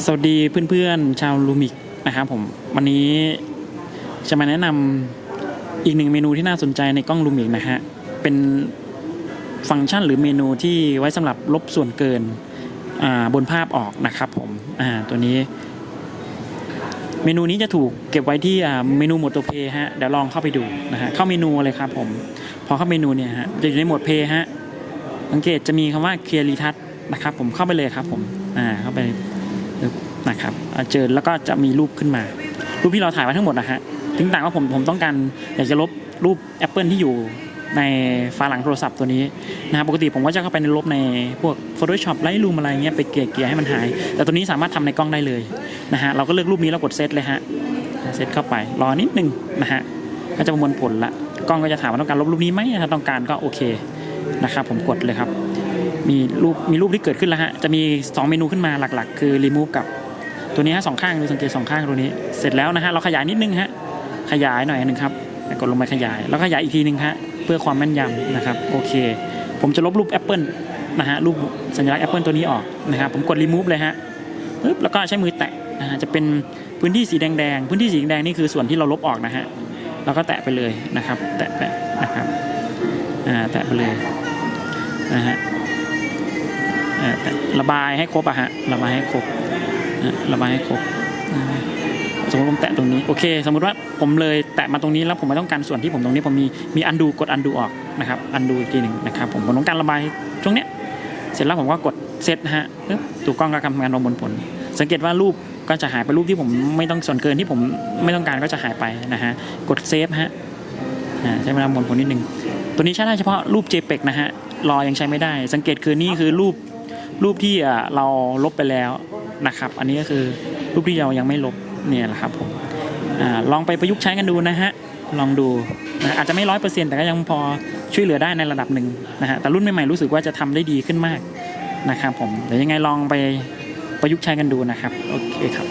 สวัสดีเพื่อนๆ ชาวลูมิกนะครับผมวันนี้จะมาแนะนำอีกหนึ่งเมนูที่น่าสนใจในกล้องลูมิกนะฮะ เป็นฟังก์ชันหรือเมนูที่ไว้สำหรับลบส่วนเกินบนภาพออกนะครับผมตัวนี้ เมนูนี้จะถูกเก็บไว้ที่เมนูหมดตัวเพฮะเดี๋ยวลองเข้าไปดูนะฮะเข้าเมนูเลยครับผมพอเข้าเมนูเนี่ยฮะจะอยู่ในหมดเพฮะสังเกตจะมีคำว่าเคลียร์รีทัชนะครับผมเข้าไปเลยครับผมอ่าเข้าไป นะครับเจอแล้วก็จะมีรูปขึ้นมา รูปที่เราถ่ายไว้ทั้งหมดนะฮะถึงต่างว่าผมผมต้องการอยากจะลบรูป Apple ที่อยู่ในฝาหลังโทรศัพท์ตัวนี้นะครับปกติผมก็จะเข้าไปในลบในพวก Photoshop Lightroom อะไรเงี้ยไปเกลี่ยเกลี่ยให้มันหาย แต่ตัวนี้สามารถทำในกล้องได้เลยนะฮะเราก็เลือกรูปนี้แล้วกดเซตเลยฮะเซตเข้าไปรอนิดนึงนะฮะก็จะประมวลผลละกล้องก็จะถามว่าต้องการลบรูปนี้ไหมถ้าต้องการก็โอเคนะครับผมกดเลยครับ มีรูปมีรูปที่เกิดขึ้นแล้วฮะ จะมี 2 เมนูขึ้นมาหลักๆ คือ remove กับตัวนี้ฮะสองข้างดูสังเกตสองข้างตัวนี้ เสร็จแล้วนะฮะเราขยายนิดนึงฮะขยายหน่อยนหนึ่งครับกดลงไปขยาย แล้วขยายอีกทีหนึ่งฮะเพื่อความแม่นยำนะครับโอเค ผมจะลบรูป Apple นะฮะรูปสัญลักษณ์ Apple ตัวนี้ออกนะครับผมกด remove เลยฮะปึ๊บแล้วก็ใช้มือแตะนะฮะจะเป็นพื้นที่สีแดงๆพื้นที่สีแดงนี่คือส่วนที่เราลบออกนะฮะเราก็แตะไปเลยนะครับ แตะไปนะครับอ่าแตะไปเลยนะฮะ ระบายให้ครบอะฮะระบายให้ครบระบายให้ครบสมมติผมแตะตรงนี้โอเค สมมติว่าผมเลยแตะมาตรงนี้แล้วผมไม่ต้องการส่วนที่ผมตรงนี้ผมมีมีอันดูกดอันดูออกนะครับอันดูอีกทีหนึ่งนะครับผมผมต้องการระบายตรงเนี้ยเสร็จแล้วผมก็กดเซตนะฮะปึ๊บตัวกล้องก็ทำงานระมวลผล สังเกตว่ารูปก็จะหายไปรูปที่ผมไม่ต้องส่วนเกินที่ผมไม่ต้องการก็จะหายไปนะฮะกดเซฟฮะใช้เวลาประมวลผลนิดนึงตัวนี้ใช้ได้เฉพาะรูป JPEG นะฮะรอยังใช้ไม่ได้ สังเกตคือนี่คือรูป รูปที่เราลบไปแล้วนะครับ อันนี้ก็คือรูปที่เรายังไม่ลบเนี่ยแหละครับผมอลองไปประยุกต์ใช้กันดูนะฮะลองดูนะอาจจะไม่ร้อยเปอร์เซ็นต์แต่ก็ยังพอช่วยเหลือได้ในระดับหนึ่งนะฮะแต่รุ่นใหม่ๆรู้สึกว่าจะทำได้ดีขึ้นมากนะครับผมเดี๋ยวยังไงลองไปประยุกต์ใช้กันดูนะครับ โอเคครับ